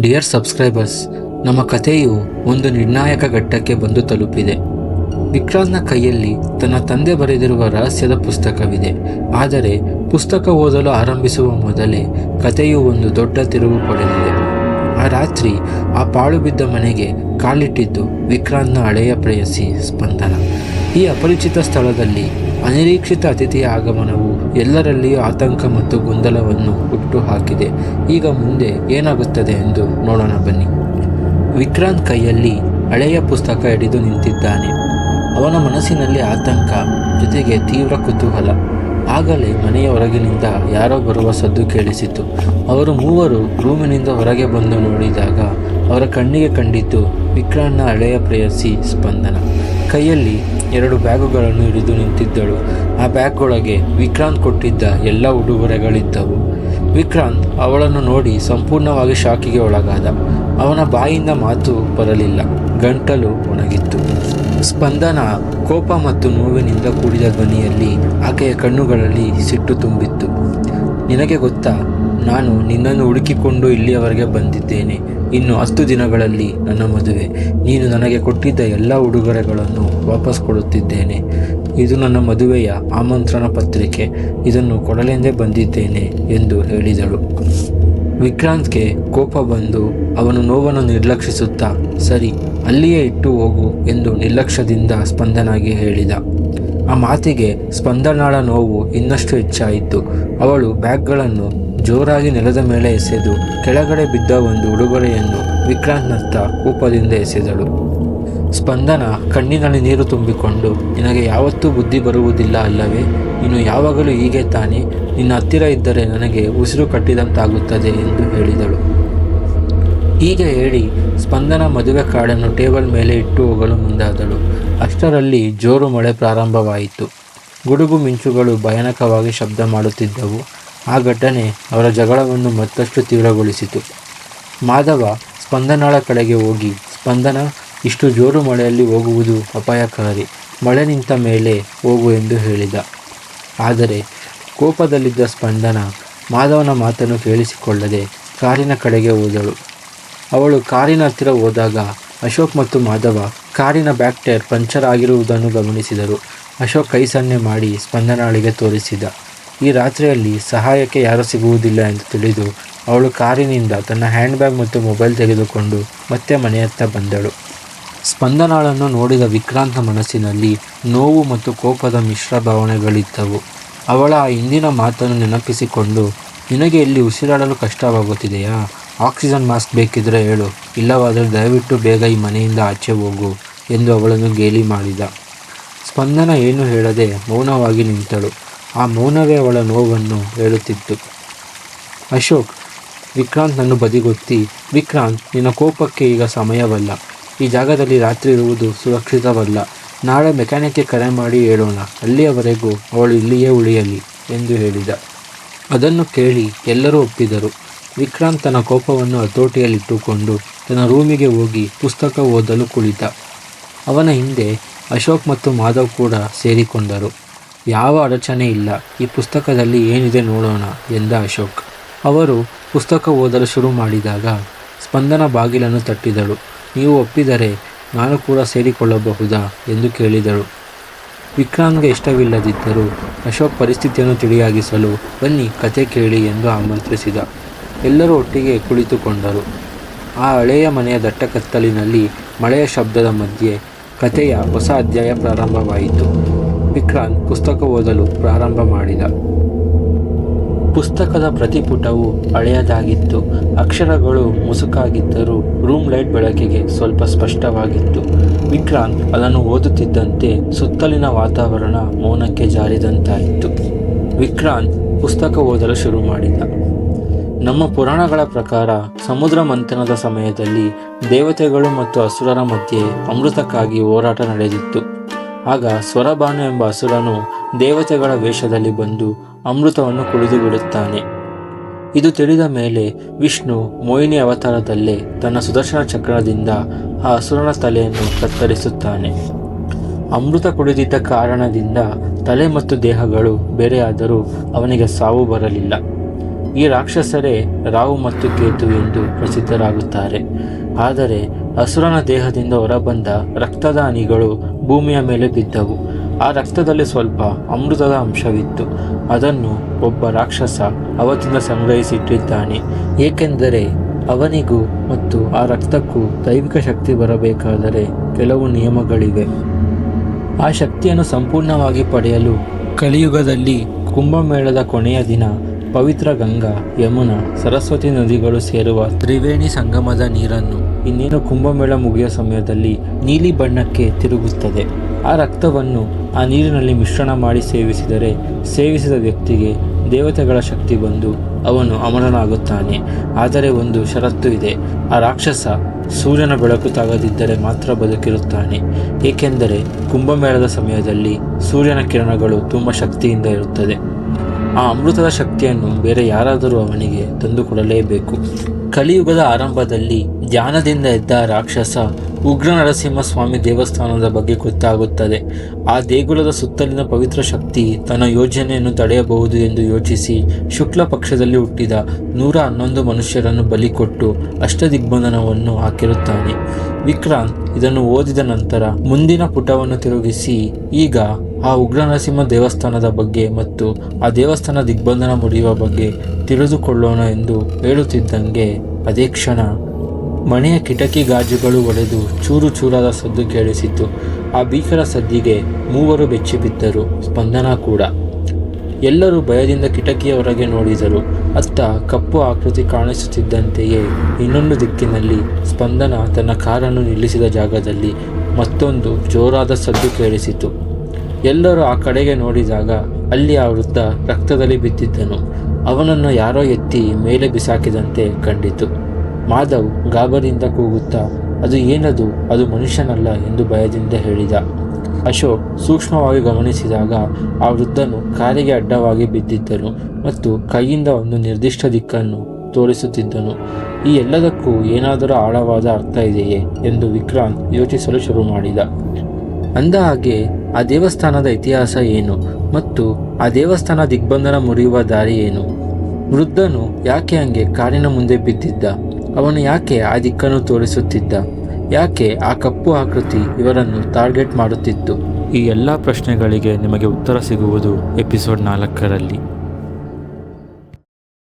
Dear subscribers ನಮ್ಮ ಕಥೆಯು ಒಂದು ನಿರ್ಣಾಯಕ ಘಟ್ಟಕ್ಕೆ ಬಂದು ತಲುಪಿದೆ. ವಿಕ್ರಾಂತ್ನ ಕೈಯಲ್ಲಿ ತನ್ನ ತಂದೆ ಬರೆದಿರುವ ರಹಸ್ಯದ ಪುಸ್ತಕವಿದೆ. ಆದರೆ ಪುಸ್ತಕ ಓದಲು ಆರಂಭಿಸುವ ಮೊದಲೇ ಕಥೆಯು ಒಂದು ದೊಡ್ಡ ತಿರುವು ಪಡೆದಿದೆ. ಆ ರಾತ್ರಿ ಆ ಪಾಳು ಬಿದ್ದ ಮನೆಗೆ ಕಾಲಿಟ್ಟಿದ್ದು ವಿಕ್ರಾಂತ್ನ ಹಳೆಯ ಪ್ರೇಯಸಿ ಸ್ಪಂದನ. ಈ ಅಪರಿಚಿತ ಸ್ಥಳದಲ್ಲಿ ಅನಿರೀಕ್ಷಿತ ಅತಿಥಿಯ ಆಗಮನವು ಎಲ್ಲರಲ್ಲಿಯೂ ಆತಂಕ ಮತ್ತು ಗೊಂದಲವನ್ನು ಹುಟ್ಟು ಹಾಕಿದೆ ಈಗ ಮುಂದೆ ಏನಾಗುತ್ತದೆ ಎಂದು ನೋಡೋಣ ಬನ್ನಿ. ವಿಕ್ರಾಂತ್ ಕೈಯಲ್ಲಿ ಹಳೆಯ ಪುಸ್ತಕ ಹಿಡಿದು ನಿಂತಿದ್ದಾನೆ. ಅವನ ಮನಸ್ಸಿನಲ್ಲಿ ಆತಂಕ, ಜೊತೆಗೆ ತೀವ್ರ ಕುತೂಹಲ. ಆಗಲೇ ಮನೆಯ ಹೊರಗಿನಿಂದ ಯಾರೋ ಬರುವ ಸದ್ದು ಕೇಳಿಸಿತು. ಅವರು ಮೂವರು ರೂಮಿನಿಂದ ಹೊರಗೆ ಬಂದು ನೋಡಿದಾಗ ಅವರ ಕಣ್ಣಿಗೆ ಕಂಡಿದ್ದು ವಿಕ್ರಾಂತ್ನ ಹಳೆಯ ಪ್ರೇಯಸಿ ಸ್ಪಂದನ. ಕೈಯಲ್ಲಿ ಎರಡು ಬ್ಯಾಗುಗಳನ್ನು ಹಿಡಿದು ನಿಂತಿದ್ದಳು. ಆ ಬ್ಯಾಗ್ಗೊಳಗೆ ವಿಕ್ರಾಂತ್ ಕೊಟ್ಟಿದ್ದ ಎಲ್ಲ ಉಡುಗೊರೆಗಳಿದ್ದವು. ವಿಕ್ರಾಂತ್ ಅವಳನ್ನು ನೋಡಿ ಸಂಪೂರ್ಣವಾಗಿ ಶಾಕಿಗೆ ಒಳಗಾದ. ಅವನ ಬಾಯಿಂದ ಮಾತು ಬರಲಿಲ್ಲ. ಗಂಟಲು ಒಣಗಿತ್ತು. ಸ್ಪಂದನ ಕೋಪ ಮತ್ತು ನೋವಿನಿಂದ ಕೂಡಿದ ಧ್ವನಿಯಲ್ಲಿ ಆಕೆಯ ಕಣ್ಣುಗಳಲ್ಲಿ ಸಿಟ್ಟು ತುಂಬಿತ್ತು. ನಿನಗೆ ಗೊತ್ತಾ? ನಾನು ನಿನ್ನನ್ನು ಹುಡುಕಿಕೊಂಡು ಇಲ್ಲಿಯವರೆಗೆ ಬಂದಿದ್ದೇನೆ. ಇನ್ನು ಹತ್ತು ದಿನಗಳಲ್ಲಿ ನನ್ನ ಮದುವೆ. ನೀನು ನನಗೆ ಕೊಟ್ಟಿದ್ದ ಎಲ್ಲ ಉಡುಗೊರೆಗಳನ್ನು ವಾಪಸ್ ಕೊಡುತ್ತಿದ್ದೇನೆ. ಇದು ನನ್ನ ಮದುವೆಯ ಆಮಂತ್ರಣ ಪತ್ರಿಕೆ. ಇದನ್ನು ಕೊಡಲೆಂದೇ ಬಂದಿದ್ದೇನೆ ಎಂದು ಹೇಳಿದಳು. ವಿಕ್ರಾಂತ್ಗೆ ಕೋಪ ಬಂದು ಅವನು ನೋವನ್ನು ನಿರ್ಲಕ್ಷಿಸುತ್ತಾ, ಸರಿ, ಅಲ್ಲಿಯೇ ಇಟ್ಟು ಹೋಗು ಎಂದು ನಿರ್ಲಕ್ಷ್ಯದಿಂದ ಸ್ಪಂದನಾಗಿ ಹೇಳಿದ. ಆ ಮಾತಿಗೆ ಸ್ಪಂದನಾಳ ನೋವು ಇನ್ನಷ್ಟು ಹೆಚ್ಚಾಯಿತು. ಅವಳು ಬ್ಯಾಗ್ಗಳನ್ನು ಜೋರಾಗಿ ನೆಲದ ಮೇಲೆ ಎಸೆದು ಕೆಳಗಡೆ ಬಿದ್ದ ಒಂದು ಉಡುಗೊರೆಯನ್ನು ವಿಕ್ರಾಂತ್ನತ್ತ ಕೋಪದಿಂದ ಎಸೆದಳು. ಸ್ಪಂದನ ಕಣ್ಣಿನಲ್ಲಿ ನೀರು ತುಂಬಿಕೊಂಡು, ನಿನಗೆ ಯಾವತ್ತೂ ಬುದ್ಧಿ ಬರುವುದಿಲ್ಲ ಅಲ್ಲವೇ? ನೀನು ಯಾವಾಗಲೂ ಹೀಗೆ ತಾನೆ? ನಿನ್ನ ಹತ್ತಿರ ಇದ್ದರೆ ನನಗೆ ಉಸಿರು ಕಟ್ಟಿದಂತಾಗುತ್ತದೆ ಎಂದು ಹೇಳಿದಳು. ಹೀಗೆ ಹೇಳಿ ಸ್ಪಂದನ ಮದುವೆ ಕಾರ್ಡನ್ನು ಟೇಬಲ್ ಮೇಲೆ ಇಟ್ಟು ಹೋಗಲು ಮುಂದಾದಳು. ಅಷ್ಟರಲ್ಲಿ ಜೋರು ಮಳೆ ಪ್ರಾರಂಭವಾಯಿತು. ಗುಡುಗು ಮಿಂಚುಗಳು ಭಯಾನಕವಾಗಿ ಶಬ್ದ ಮಾಡುತ್ತಿದ್ದವು. ಆ ಘಟನೆ ಅವರ ಜಗಳವನ್ನು ಮತ್ತಷ್ಟು ತೀವ್ರಗೊಳಿಸಿತು. ಮಾಧವ ಸ್ಪಂದನಾಳ ಕಡೆಗೆ ಹೋಗಿ, ಸ್ಪಂದನ, ಇಷ್ಟು ಜೋರು ಮಳೆಯಲ್ಲಿ ಹೋಗುವುದು ಅಪಾಯಕಾರಿ. ಮಳೆ ನಿಂತ ಮೇಲೆ ಹೋಗು ಎಂದು ಹೇಳಿದ. ಆದರೆ ಕೋಪದಲ್ಲಿದ್ದ ಸ್ಪಂದನ ಮಾಧವನ ಮಾತನ್ನು ಕೇಳಿಸಿಕೊಳ್ಳದೆ ಕಾರಿನ ಕಡೆಗೆ ಹೋದಳು. ಅವಳು ಕಾರಿನ ಹತ್ತಿರ ಹೋದಾಗ ಅಶೋಕ್ ಮತ್ತು ಮಾಧವ ಕಾರಿನ ಬ್ಯಾಕ್ ಟೈರ್ ಪಂಚರ್ ಆಗಿರುವುದನ್ನು ಗಮನಿಸಿದರು. ಅಶೋಕ್ ಕೈ ಸನ್ನೆ ಮಾಡಿ ಸ್ಪಂದನಾಳಿಗೆ ತೋರಿಸಿದ. ಈ ರಾತ್ರಿಯಲ್ಲಿ ಸಹಾಯಕ್ಕೆ ಯಾರೂ ಸಿಗುವುದಿಲ್ಲ ಎಂದು ತಿಳಿದು ಅವಳು ಕಾರಿನಿಂದ ತನ್ನ ಹ್ಯಾಂಡ್ ಬ್ಯಾಗ್ ಮತ್ತು ಮೊಬೈಲ್ ತೆಗೆದುಕೊಂಡು ಮತ್ತೆ ಮನೆಯತ್ತ ಬಂದಳು. ಸ್ಪಂದನಾಳನ್ನು ನೋಡಿದ ವಿಕ್ರಾಂತ ಮನಸ್ಸಿನಲ್ಲಿ ನೋವು ಮತ್ತು ಕೋಪದ ಮಿಶ್ರ ಭಾವನೆಗಳಿದ್ದವು. ಅವಳ ಆ ಹಿಂದಿನ ಮಾತನ್ನು ನೆನಪಿಸಿಕೊಂಡು, ನಿನಗೆ ಇಲ್ಲಿ ಉಸಿರಾಡಲು ಕಷ್ಟವಾಗುತ್ತಿದೆಯಾ? ಆಕ್ಸಿಜನ್ ಮಾಸ್ಕ್ ಬೇಕಿದ್ರೆ ಹೇಳು, ಇಲ್ಲವಾದರೆ ದಯವಿಟ್ಟು ಬೇಗ ಈ ಮನೆಯಿಂದ ಆಚೆ ಹೋಗು, ಎಂದು ಅವಳನ್ನು ಗೇಲಿ ಮಾಡಿದ. ಸ್ಪಂದನ ಏನು ಹೇಳದೆ ಮೌನವಾಗಿ ನಿಂತಳು. ಆ ಮೌನವೇ ಅವಳ ನೋವನ್ನು ಹೇಳುತ್ತಿತ್ತು. ಅಶೋಕ್, ವಿಕ್ರಾಂತ್ ನನ್ನ ಬದಿಗೊತ್ತಿ, ವಿಕ್ರಾಂತ್, ನಿನ್ನ ಕೋಪಕ್ಕೆ ಈಗ ಸಮಯವಲ್ಲ. ಈ ಜಾಗದಲ್ಲಿ ರಾತ್ರಿ ಇರುವುದು ಸುರಕ್ಷಿತವಲ್ಲ. ನಾಳೆ ಮೆಕ್ಯಾನಿಕ್ಗೆ ಕರೆ ಮಾಡಿ ಹೇಳೋಣ. ಅಲ್ಲಿಯವರೆಗೂ ಅವಳು ಇಲ್ಲಿಯೇ ಉಳಿಯಲಿ, ಎಂದು ಹೇಳಿದ. ಅದನ್ನು ಕೇಳಿ ಎಲ್ಲರೂ ಒಪ್ಪಿದರು. ವಿಕ್ರಾಂತ್ ತನ್ನ ಕೋಪವನ್ನು ಹತೋಟಿಯಲ್ಲಿಟ್ಟುಕೊಂಡು ತನ್ನ ರೂಮಿಗೆ ಹೋಗಿ ಪುಸ್ತಕ ಓದಲು ಕುಳಿತ. ಅವನ ಹಿಂದೆ ಅಶೋಕ್ ಮತ್ತು ಮಾಧವ್ ಕೂಡ ಸೇರಿಕೊಂಡರು. ಯಾವ ಅಡಚಣೆ ಇಲ್ಲ. ಈ ಪುಸ್ತಕದಲ್ಲಿ ಏನಿದೆ ನೋಡೋಣ, ಎಂದ ಅಶೋಕ್. ಅವರು ಪುಸ್ತಕ ಓದಲು ಶುರು ಮಾಡಿದಾಗ ಸ್ಪಂದನ ಬಾಗಿಲನ್ನು ತಟ್ಟಿದಳು. ನೀವು ಒಪ್ಪಿದರೆ ನಾನು ಕೂಡ ಸೇರಿಕೊಳ್ಳಬಹುದಾ ಎಂದು ಕೇಳಿದಳು. ವಿಕ್ರಾಂತ್ಗೆ ಇಷ್ಟವಿಲ್ಲದಿದ್ದರೂ ಅಶೋಕ್ ಪರಿಸ್ಥಿತಿಯನ್ನು ತಿಳಿಯಾಗಿಸಲು ಬನ್ನಿ, ಕತೆ ಕೇಳಿ ಎಂದು ಆಮಂತ್ರಿಸಿದ. ಎಲ್ಲರೂ ಒಟ್ಟಿಗೆ ಕುಳಿತುಕೊಂಡರು. ಆ ಹಳೆಯ ಮನೆಯ ದಟ್ಟ ಕತ್ತಲಿನಲ್ಲಿ ಮಳೆಯ ಶಬ್ದದ ಮಧ್ಯೆ ಕಥೆಯ ಹೊಸ ಅಧ್ಯಾಯ ಪ್ರಾರಂಭವಾಯಿತು. ವಿಕ್ರಾಂತ್ ಪುಸ್ತಕ ಓದಲು ಪ್ರಾರಂಭ ಮಾಡಿದ. ಪುಸ್ತಕದ ಪ್ರತಿ ಪುಟವು ಹಳೆಯದಾಗಿತ್ತು. ಅಕ್ಷರಗಳು ಮುಸುಕಾಗಿದ್ದರೂ ರೂಮ್ ಲೈಟ್ ಬೆಳಕಿಗೆ ಸ್ವಲ್ಪ ಸ್ಪಷ್ಟವಾಗಿತ್ತು. ವಿಕ್ರಾಂತ್ ಅದನ್ನು ಓದುತ್ತಿದ್ದಂತೆ ಸುತ್ತಲಿನ ವಾತಾವರಣ ಮೌನಕ್ಕೆ ಜಾರಿದಂತಾಯಿತು. ವಿಕ್ರಾಂತ್ ಪುಸ್ತಕ ಓದಲು ಶುರು ಮಾಡಿದ. ನಮ್ಮ ಪುರಾಣಗಳ ಪ್ರಕಾರ ಸಮುದ್ರ ಮಂಥನದ ಸಮಯದಲ್ಲಿ ದೇವತೆಗಳು ಮತ್ತು ಅಸುರರ ಮಧ್ಯೆ ಅಮೃತಕ್ಕಾಗಿ ಹೋರಾಟ ನಡೆದಿತ್ತು. ಆಗ ಸ್ವರಬಾನು ಎಂಬ ಅಸುರನು ದೇವತೆಗಳ ವೇಷದಲ್ಲಿ ಬಂದು ಅಮೃತವನ್ನು ಕುಡಿದು ಬಿಡುತ್ತಾನೆ. ಇದು ತಿಳಿದ ಮೇಲೆ ವಿಷ್ಣು ಮೋಹಿನಿ ಅವತಾರದಲ್ಲೇ ತನ್ನ ಸುದರ್ಶನ ಚಕ್ರದಿಂದ ಆ ಅಸುರನ ತಲೆಯನ್ನು ಕತ್ತರಿಸುತ್ತಾನೆ. ಅಮೃತ ಕುಡಿದಿದ್ದ ಕಾರಣದಿಂದ ತಲೆ ಮತ್ತು ದೇಹಗಳು ಬೇರೆಯಾದರೂ ಅವನಿಗೆ ಸಾವು ಬರಲಿಲ್ಲ. ಈ ರಾಕ್ಷಸರೇ ರಾವು ಮತ್ತು ಕೇತು ಎಂದು ಪ್ರಸಿದ್ಧರಾಗುತ್ತಾರೆ. ಆದರೆ ಅಸುರನ ದೇಹದಿಂದ ಹೊರಬಂದ ರಕ್ತದ ಹನಿಗಳು ಭೂಮಿಯ ಮೇಲೆ ಬಿದ್ದವು. ಆ ರಕ್ತದಲ್ಲಿ ಸ್ವಲ್ಪ ಅಮೃತದ ಅಂಶವಿತ್ತು. ಅದನ್ನು ಒಬ್ಬ ರಾಕ್ಷಸ ಅವತ್ತಿಂದ ಸಂಗ್ರಹಿಸಿಟ್ಟಿದ್ದಾನೆ. ಏಕೆಂದರೆ ಅವನಿಗೂ ಮತ್ತು ಆ ರಕ್ತಕ್ಕೂ ದೈವಿಕ ಶಕ್ತಿ ಬರಬೇಕಾದರೆ ಕೆಲವು ನಿಯಮಗಳಿವೆ. ಆ ಶಕ್ತಿಯನ್ನು ಸಂಪೂರ್ಣವಾಗಿ ಪಡೆಯಲು ಕಲಿಯುಗದಲ್ಲಿ ಕುಂಭಮೇಳದ ಕೊನೆಯ ದಿನ ಪವಿತ್ರ ಗಂಗಾ, ಯಮುನಾ, ಸರಸ್ವತಿ ನದಿಗಳು ಸೇರುವ ತ್ರಿವೇಣಿ ಸಂಗಮದ ನೀರನ್ನು ಇನ್ನೇನು ಕುಂಭಮೇಳ ಮುಗಿಯುವ ಸಮಯದಲ್ಲಿ ನೀಲಿ ಬಣ್ಣಕ್ಕೆ ತಿರುಗುತ್ತದೆ. ಆ ರಕ್ತವನ್ನು ಆ ನೀರಿನಲ್ಲಿ ಮಿಶ್ರಣ ಮಾಡಿ ಸೇವಿಸಿದರೆ ಸೇವಿಸಿದ ವ್ಯಕ್ತಿಗೆ ದೇವತೆಗಳ ಶಕ್ತಿ ಬಂದು ಅವನು ಅಮರನಾಗುತ್ತಾನೆ. ಆದರೆ ಒಂದು ಷರತ್ತು ಇದೆ. ಆ ರಾಕ್ಷಸ ಸೂರ್ಯನ ಬೆಳಕು ತಾಗದಿದ್ದರೆ ಮಾತ್ರ ಬದುಕಿರುತ್ತಾನೆ. ಏಕೆಂದರೆ ಕುಂಭಮೇಳದ ಸಮಯದಲ್ಲಿ ಸೂರ್ಯನ ಕಿರಣಗಳು ತುಂಬ ಶಕ್ತಿಯಿಂದ ಇರುತ್ತದೆ. ಆ ಅಮೃತದ ಶಕ್ತಿಯನ್ನು ಬೇರೆ ಯಾರಾದರೂ ಅವನಿಗೆ ತಂದುಕೊಡಲೇಬೇಕು ಕಲಿಯುಗದ ಆರಂಭದಲ್ಲಿ ಧ್ಯಾನದಿಂದ ಎದ್ದ ರಾಕ್ಷಸ ಉಗ್ರ ನರಸಿಂಹಸ್ವಾಮಿ ದೇವಸ್ಥಾನದ ಬಗ್ಗೆ ಗೊತ್ತಾಗುತ್ತದೆ. ಆ ದೇಗುಲದ ಸುತ್ತಲಿನ ಪವಿತ್ರ ಶಕ್ತಿ ತನ್ನ ಯೋಜನೆಯನ್ನು ತಡೆಯಬಹುದು ಎಂದು ಯೋಚಿಸಿ ಶುಕ್ಲ ಪಕ್ಷದಲ್ಲಿ ಹುಟ್ಟಿದ ನೂರ ಹನ್ನೊಂದು ಮನುಷ್ಯರನ್ನು ಬಲಿಕೊಟ್ಟು ಅಷ್ಟದಿಗ್ಬಂಧನವನ್ನು ಹಾಕಿರುತ್ತಾನೆ. ವಿಕ್ರಾಂತ್ ಇದನ್ನು ಓದಿದ ನಂತರ ಮುಂದಿನ ಪುಟವನ್ನು ತಿರುಗಿಸಿ ಈಗ ಆ ಉಗ್ರನರಸಿಂಹ ದೇವಸ್ಥಾನದ ಬಗ್ಗೆ ಮತ್ತು ಆ ದೇವಸ್ಥಾನ ದಿಗ್ಬಂಧನ ಮುಡಿಯುವ ಬಗ್ಗೆ ತಿಳಿದುಕೊಳ್ಳೋಣ ಎಂದು ಹೇಳುತ್ತಿದ್ದಂಗೆ ಅದೇ ಕ್ಷಣ ಮನೆಯ ಕಿಟಕಿ ಗಾಜುಗಳು ಒಡೆದು ಚೂರು ಚೂರಾದ ಸದ್ದು ಕೇಳಿಸಿತು ಆ ಭೀಕರ ಸದ್ದಿಗೆ ಮೂವರು ಬೆಚ್ಚಿಬಿದ್ದರು ಸ್ಪಂದನ ಕೂಡ. ಎಲ್ಲರೂ ಭಯದಿಂದ ಕಿಟಕಿಯ ಹೊರಗೆ ನೋಡಿದರು. ಅತ್ತ ಕಪ್ಪು ಆಕೃತಿ ಕಾಣಿಸುತ್ತಿದ್ದಂತೆಯೇ ಇನ್ನೊಂದು ದಿಕ್ಕಿನಲ್ಲಿ ಸ್ಪಂದನ ತನ್ನ ಕಾರನ್ನು ನಿಲ್ಲಿಸಿದ ಜಾಗದಲ್ಲಿ ಮತ್ತೊಂದು ಜೋರಾದ ಸದ್ದು ಕೇಳಿಸಿತು. ಎಲ್ಲರೂ ಆ ಕಡೆಗೆ ನೋಡಿದಾಗ ಅಲ್ಲಿ ಆ ವೃದ್ಧ ರಕ್ತದಲ್ಲಿ ಬಿದ್ದಿದ್ದನು. ಅವನನ್ನು ಯಾರೋ ಎತ್ತಿ ಮೇಲೆ ಬಿಸಾಕಿದಂತೆ ಕಂಡಿತು. ಮಾಧವ್ ಗಾಬರಿಯಿಂದ ಕೂಗುತ್ತಾ, ಅದು ಏನದು? ಅದು ಮನುಷ್ಯನಲ್ಲ ಎಂದು ಭಯದಿಂದ ಹೇಳಿದ. ಅಶೋಕ್ ಸೂಕ್ಷ್ಮವಾಗಿ ಗಮನಿಸಿದಾಗ ಆ ವೃದ್ಧನು ಕಾರಿಗೆ ಅಡ್ಡವಾಗಿ ಬಿದ್ದಿದ್ದನು ಮತ್ತು ಕೈಯಿಂದ ಒಂದು ನಿರ್ದಿಷ್ಟ ದಿಕ್ಕನ್ನು ತೋರಿಸುತ್ತಿದ್ದನು. ಈ ಎಲ್ಲದಕ್ಕೂ ಏನಾದರೂ ಆಳವಾದ ಅರ್ಥ ಇದೆಯೇ ಎಂದು ವಿಕ್ರಾಂತ್ ಯೋಚಿಸಲು ಶುರು ಮಾಡಿದ. ಅಂದ ಹಾಗೆ ಆ ದೇವಸ್ಥಾನದ ಇತಿಹಾಸ ಏನು ಮತ್ತು ಆ ದೇವಸ್ಥಾನ ದಿಗ್ಬಂಧನ ಮುರಿಯುವ ದಾರಿ ಏನು? ವೃದ್ಧನು ಯಾಕೆ ಹಂಗೆ ಕಾರಿನ ಮುಂದೆ ಬಿದ್ದಿದ್ದ? ಅವನು ಯಾಕೆ ಆ ದಿಕ್ಕನ್ನು ತೋರಿಸುತ್ತಿದ್ದ? ಯಾಕೆ ಆ ಕಪ್ಪು ಆಕೃತಿ ಇವರನ್ನು ಟಾರ್ಗೆಟ್ ಮಾಡುತ್ತಿತ್ತು? ಈ ಎಲ್ಲ ಪ್ರಶ್ನೆಗಳಿಗೆ ನಿಮಗೆ ಉತ್ತರ ಸಿಗುವುದು ಎಪಿಸೋಡ್ ನಾಲ್ಕರಲ್ಲಿ.